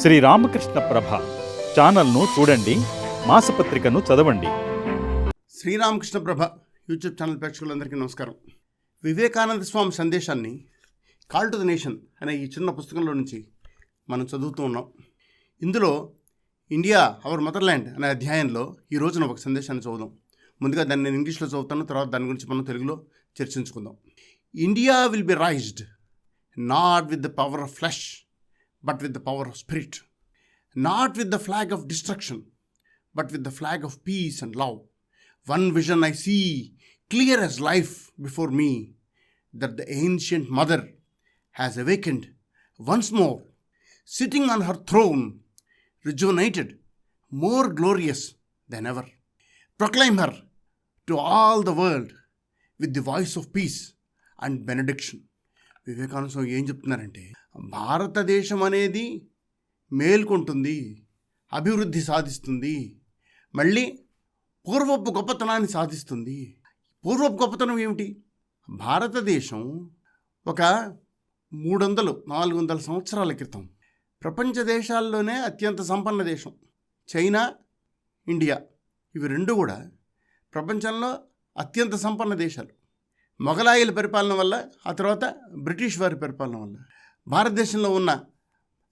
శ్రీ రామకృష్ణ ప్రభ ఛానల్ను చూడండి మాసపత్రికను చదవండి. శ్రీరామకృష్ణ ప్రభ యూట్యూబ్ ఛానల్ ప్రేక్షకులందరికీ నమస్కారం. వివేకానంద స్వామి సందేశాన్ని కాల్ టు ద నేషన్ అనే ఈ చిన్న పుస్తకంలో నుంచి మనం చదువుతూ ఉన్నాం. ఇందులో ఇండియా అవర్ మదర్ల్యాండ్ అనే అధ్యాయంలో ఈ రోజున ఒక సందేశాన్ని చదువుదాం. ముందుగా దాన్ని నేను ఇంగ్లీష్లో చదువుతాను తర్వాత దాని గురించి మనం తెలుగులో చర్చించుకుందాం. India will be raised not with the power of flesh But with the power of spirit not with the flag of destruction but with the flag of peace and love. One vision I see, clear as life before me, that the ancient mother has awakened once more, sitting on her throne, rejuvenated, more glorious than ever. Proclaim her to all the world with the voice of peace and benediction. Vivekananda Swami ఏం చెప్తున్నారంటే భారతదేశం అనేది మేల్కొంటుంది అభివృద్ధి సాధిస్తుంది మళ్ళీ పూర్వపు గొప్పతనాన్ని సాధిస్తుంది. పూర్వపు గొప్పతనం ఏమిటి? భారతదేశం ఒక మూడు వందలు నాలుగు వందల సంవత్సరాల క్రితం ప్రపంచ దేశాల్లోనే అత్యంత సంపన్న దేశం చైనా ఇండియా. ఇవి రెండు కూడా ప్రపంచంలో అత్యంత సంపన్న దేశాలు. మొఘలాయిల పరిపాలన వల్ల ఆ తర్వాత బ్రిటిష్ వారి పరిపాలన వల్ల. భారతదేశంలో ఉన్న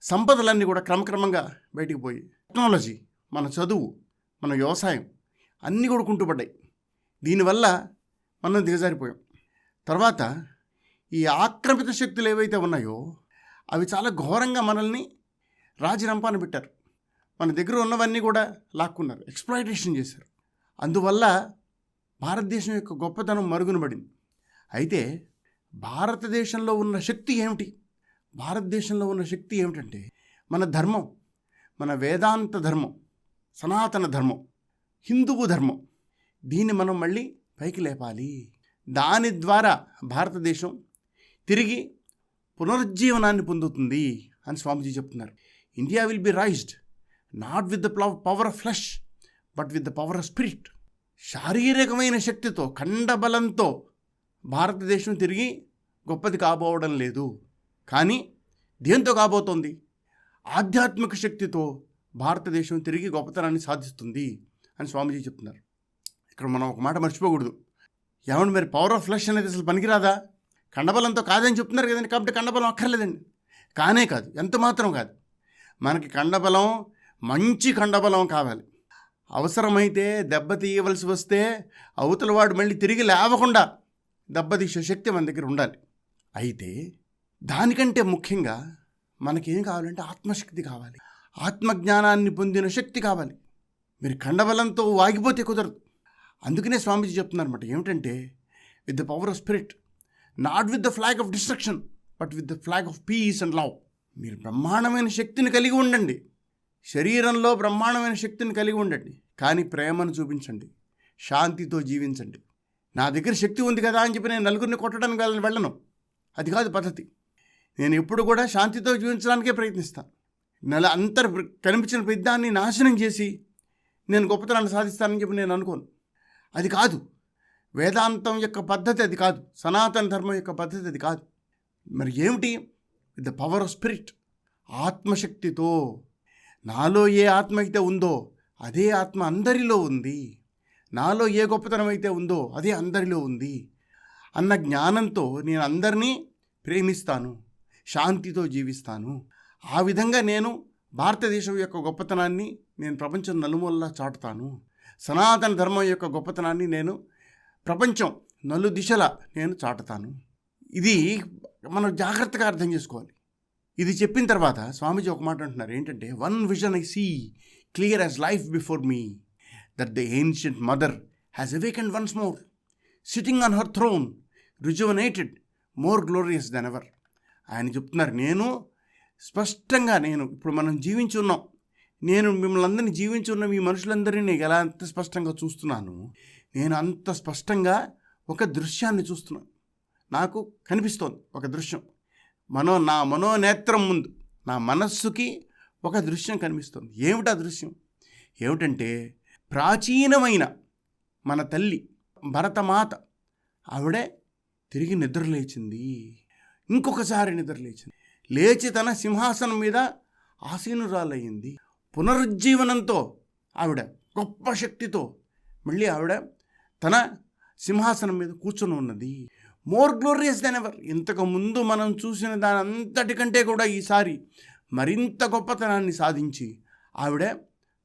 సంపదలన్నీ కూడా క్రమక్రమంగా బయటికి పోయి టెక్నాలజీ మన చదువు మన వ్యవసాయం అన్నీ కూడా కుంటుపడ్డాయి దీనివల్ల మనం దిగజారిపోయాం. తర్వాత ఈ ఆక్రమిత శక్తులు ఏవైతే ఉన్నాయో అవి చాలా ఘోరంగా మనల్ని రాజరంపాన పెట్టారు. మన దగ్గర ఉన్నవన్నీ కూడా లాక్కున్నారు ఎక్స్ప్లాయిటేషన్ చేశారు. అందువల్ల భారతదేశం యొక్క గొప్పతనం మరుగున పడింది అయితే భారతదేశంలో ఉన్న శక్తి ఏమిటి? భారతదేశంలో ఉన్న శక్తి ఏమిటంటే మన ధర్మం మన వేదాంత ధర్మం సనాతన ధర్మం హిందువు ధర్మం. దీన్ని మనం మళ్ళీ పైకి లేపాలి. దాని ద్వారా భారతదేశం తిరిగి పునరుజ్జీవనాన్ని పొందుతుంది అని స్వామిజీ చెప్తున్నారు. India will be raised not with the power of flesh but with the power of spirit శారీరకమైన శక్తితో కండబలంతో భారతదేశం తిరిగి గొప్పది కాబోవడం లేదు. కానీ దేంతో కాబోతోంది? ఆధ్యాత్మిక శక్తితో భారతదేశం తిరిగి గొప్పతనాన్ని సాధిస్తుంది అని స్వామీజీ చెప్తున్నారు. ఇక్కడ మనం ఒక మాట మర్చిపోకూడదు. ఏమండి మరి పవర్ ఆఫ్ ఫ్లష్ అనేది అసలు పనికిరాదా? కండబలంతో కాదని చెప్తున్నారు కదండి కాబట్టి కండబలం అక్కర్లేదండి. కానే కాదు ఎంత మాత్రం కాదు. మనకి కండబలం మంచి కండబలం కావాలి. అవసరమైతే దెబ్బ తీయవలసి వస్తే అవతల వాడు మళ్ళీ తిరిగి లేవకుండా దెబ్బతీసే శక్తి మన దగ్గర ఉండాలి. అయితే దానికంటే ముఖ్యంగా మనకేం కావాలంటే ఆత్మశక్తి కావాలి. ఆత్మజ్ఞానాన్ని పొందిన శక్తి కావాలి. మీరు కండబలంతో వాగిపోతే కుదరదు. అందుకనే స్వామీజీ చెప్తున్నారన్నమాట ఏమిటంటే with the power of spirit not with the flag of destruction but with the flag of peace and love మీరు బ్రహ్మాండమైన శక్తిని కలిగి ఉండండి. శరీరంలో బ్రహ్మాండమైన శక్తిని కలిగి ఉండండి. కానీ ప్రేమను చూపించండి. శాంతితో జీవించండి. నా దగ్గర శక్తి ఉంది కదా అని చెప్పి నేను నలుగురిని కొట్టడానికి వెళ్ళను వెళ్ళను. అది కాదు పద్ధతి. నేను ఎప్పుడు కూడా శాంతితో జీవించడానికే ప్రయత్నిస్తాను నెల అంతర్ కనిపించిన పెద్దాన్ని నాశనం చేసి నేను గొప్పతనాన్ని సాధిస్తానని చెప్పి నేను అనుకోను. అది కాదు. వేదాంతం యొక్క పద్ధతి అది కాదు. సనాతన ధర్మం యొక్క పద్ధతి అది కాదు. మరి ఏమిటి? With the power of spirit. ఆత్మశక్తితో. నాలో ఏ ఆత్మ అయితే ఉందో అదే ఆత్మ అందరిలో ఉంది. నాలో ఏ గొప్పతనం అయితే ఉందో అదే అందరిలో ఉంది. అన్న జ్ఞానంతో నేను అందరినీ ప్రేమిస్తాను. శాంతితో జీవిస్తాను. ఆ విధంగా నేను భారతదేశం యొక్క గొప్పతనాన్ని నేను ప్రపంచం నలుమూలలా చాటుతాను. సనాతన ధర్మం యొక్క గొప్పతనాన్ని నేను ప్రపంచం నలు దిశలా నేను చాటుతాను. ఇది మనం జాగ్రత్తగా అర్థం చేసుకోవాలి. ఇది చెప్పిన తర్వాత స్వామీజీ ఒక మాట అంటున్నారు. ఏంటంటే one vision I see clear as life before me that the ancient mother has awakened once more sitting on her throne rejuvenated more glorious than ever ఆయన చెప్తున్నారు నేను స్పష్టంగా నేను ఇప్పుడు మనం జీవించి ఉన్నాం. నేను మిమ్మల్ని అందరినీ జీవించి ఉన్న మీ మనుషులందరినీ నేను ఎలా అంత స్పష్టంగా చూస్తున్నాను? నేను అంత స్పష్టంగా ఒక దృశ్యాన్ని చూస్తున్నాను. నాకు కనిపిస్తోంది ఒక దృశ్యం. మనో నా మనోనేత్రం ముందు నా మనస్సుకి ఒక దృశ్యం కనిపిస్తుంది. ఏమిటా దృశ్యం? ఏమిటంటే ప్రాచీనమైన మన తల్లి భరతమాత ఆవిడే తిరిగి నిద్రలేచింది. ఇంకొకసారి నిద్రలేచింది లేచి తన సింహాసనం మీద ఆసీనురాలయ్యింది. పునరుజ్జీవనంతో ఆవిడ గొప్ప శక్తితో మళ్ళీ ఆవిడ తన సింహాసనం మీద కూర్చొని ఉన్నది. More glorious than ever. ఇంతకు ముందు మనం చూసిన దాని అంతటికంటే కూడా ఈసారి మరింత గొప్పతనాన్ని సాధించి ఆవిడ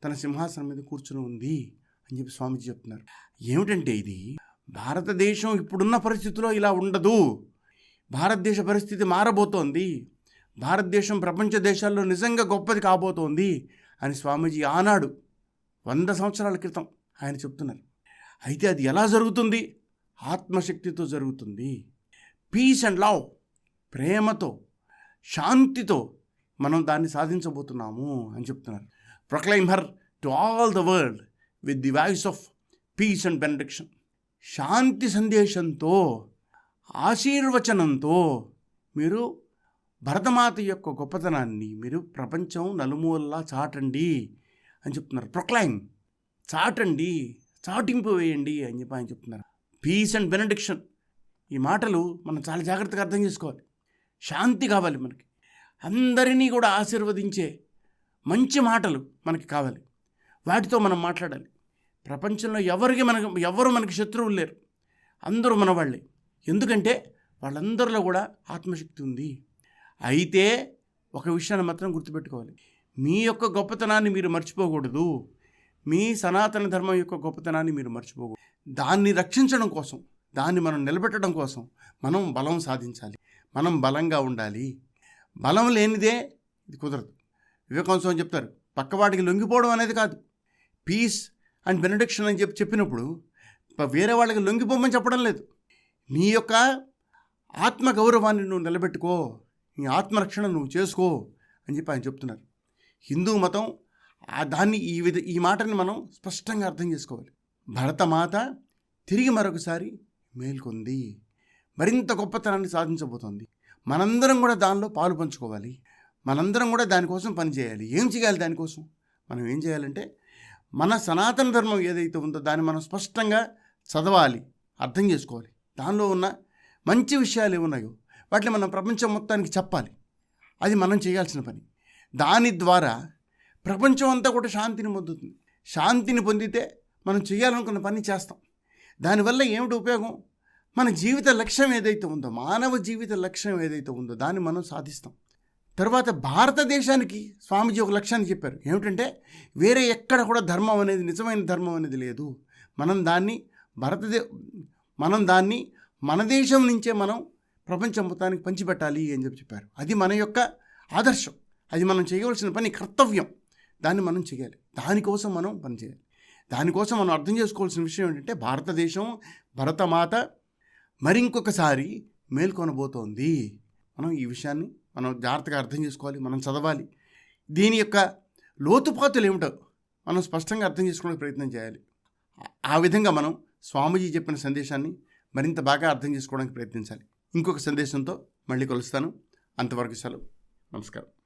తన సింహాసనం మీద కూర్చుని ఉంది అని చెప్పి స్వామిజీ చెప్తున్నారు. ఏమిటంటే ఇది? భారతదేశం ఇప్పుడున్న పరిస్థితిలో ఇలా ఉండదు. భారతదేశ పరిస్థితి మారబోతోంది. భారతదేశం ప్రపంచ దేశాల్లో నిజంగా గొప్పది కాబోతోంది అని స్వామీజీ ఆనాడు వంద సంవత్సరాల క్రితం ఆయన చెప్తున్నారు. అయితే అది ఎలా జరుగుతుంది? ఆత్మశక్తితో జరుగుతుంది. పీస్ అండ్ లవ్ ప్రేమతో శాంతితో మనం దాన్ని సాధించబోతున్నాము అని చెప్తున్నారు. Proclaim her to all the world with the voice of peace and benediction శాంతి సందేశంతో ఆశీర్వచనంతో మీరు భరతమాత యొక్క గొప్పతనాన్ని మీరు ప్రపంచం నలుమూలలా చాటండి అని చెప్తున్నారు. ప్రొక్లైమ్ చాటండి చాటింపు వేయండి అని చెప్పి ఆయన చెప్తున్నారు. పీస్ అండ్ బెనడిక్షన్ ఈ మాటలు మనం చాలా జాగ్రత్తగా అర్థం చేసుకోవాలి. శాంతి కావాలి మనకి. అందరినీ కూడా ఆశీర్వదించే మంచి మాటలు మనకి కావాలి. వాటితో మనం మాట్లాడాలి. ప్రపంచంలో ఎవరికి మనకు ఎవరు మనకి శత్రువులు లేరు. అందరూ మన వాళ్ళే ఎందుకంటే వాళ్ళందరిలో కూడా ఆత్మశక్తి ఉంది. అయితే ఒక విషయాన్ని మాత్రం గుర్తుపెట్టుకోవాలి. మీ యొక్క గొప్పతనాన్ని మీరు మర్చిపోకూడదు. మీ సనాతన ధర్మం యొక్క గొప్పతనాన్ని మీరు మర్చిపోకూడదు. దాన్ని రక్షించడం కోసం దాన్ని మనం నిలబెట్టడం కోసం మనం బలం సాధించాలి. మనం బలంగా ఉండాలి. బలం లేనిదే ఇది కుదరదు. వివేకాంశం అని చెప్తారు పక్కవాడికి లొంగిపోవడం అనేది కాదు. పీస్ అండ్ బెనడిక్షన్ అని చెప్పి చెప్పినప్పుడు వేరే వాళ్ళకి లొంగిపోమని చెప్పడం లేదు. నీ యొక్క ఆత్మ గౌరవాన్ని నువ్వు నిలబెట్టుకో నీ ఆత్మరక్షణ నువ్వు చేసుకో అని చెప్పి ఆయన చెప్తున్నారు. హిందూ మతం ఆ దాన్ని ఈ విధ ఈ మాటని మనం స్పష్టంగా అర్థం చేసుకోవాలి. భరతమాత తిరిగి మరొకసారి మేల్కొంది. మరింత గొప్పతనాన్ని సాధించబోతోంది. మనందరం కూడా దానిలో పాలు పంచుకోవాలి. మనందరం కూడా దానికోసం పనిచేయాలి ఏం చేయాలి దానికోసం మనం ఏం చేయాలంటే మన సనాతన ధర్మం ఏదైతే ఉందో దాన్ని మనం స్పష్టంగా చదవాలి అర్థం చేసుకోవాలి. దానిలో ఉన్న మంచి విషయాలు ఏమున్నాయో వాటిని మనం ప్రపంచం మొత్తానికి చెప్పాలి. అది మనం చేయాల్సిన పని. దాని ద్వారా ప్రపంచం అంతా కూడా శాంతిని పొందుతుంది. శాంతిని పొందితే మనం చేయాలనుకున్న పని చేస్తాం. దానివల్ల ఏమిటి ఉపయోగం? మన జీవిత లక్ష్యం ఏదైతే ఉందో మానవ జీవిత లక్ష్యం ఏదైతే ఉందో దాన్ని మనం సాధిస్తాం. తర్వాత భారతదేశానికి స్వామీజీ ఒక లక్ష్యాన్ని చెప్పారు. ఏమిటంటే వేరే ఎక్కడ కూడా ధర్మం అనేది నిజమైన ధర్మం అనేది లేదు. మనం దాన్ని భారతదే మనం దాన్ని మన దేశం నుంచే మనం ప్రపంచం మొత్తానికి పంచిపెట్టాలి అని చెప్పి చెప్పారు. అది మన యొక్క ఆదర్శం. అది మనం చేయవలసిన పని కర్తవ్యం. దాన్ని మనం చేయాలి. దానికోసం మనం పనిచేయాలి దానికోసం మనం అర్థం చేసుకోవాల్సిన విషయం ఏంటంటే భారతదేశం భరతమాత మరింకొకసారి మేల్కొనబోతోంది. మనం ఈ విషయాన్ని మనం జాగ్రత్తగా అర్థం చేసుకోవాలి మనం చదవాలి. దీని యొక్క లోతుపాతులు ఏమిటో మనం స్పష్టంగా అర్థం చేసుకోవడానికి ప్రయత్నం చేయాలి. ఆ- ఆ విధంగా మనం స్వామీజీ చెప్పిన సందేశాన్ని మరింత బాగా అర్థం చేసుకోవడానికి ప్రయత్నించాలి. ఇంకొక సందేశంతో మళ్ళీ కలుస్తాను. అంతవరకు సెలవు. నమస్కారం.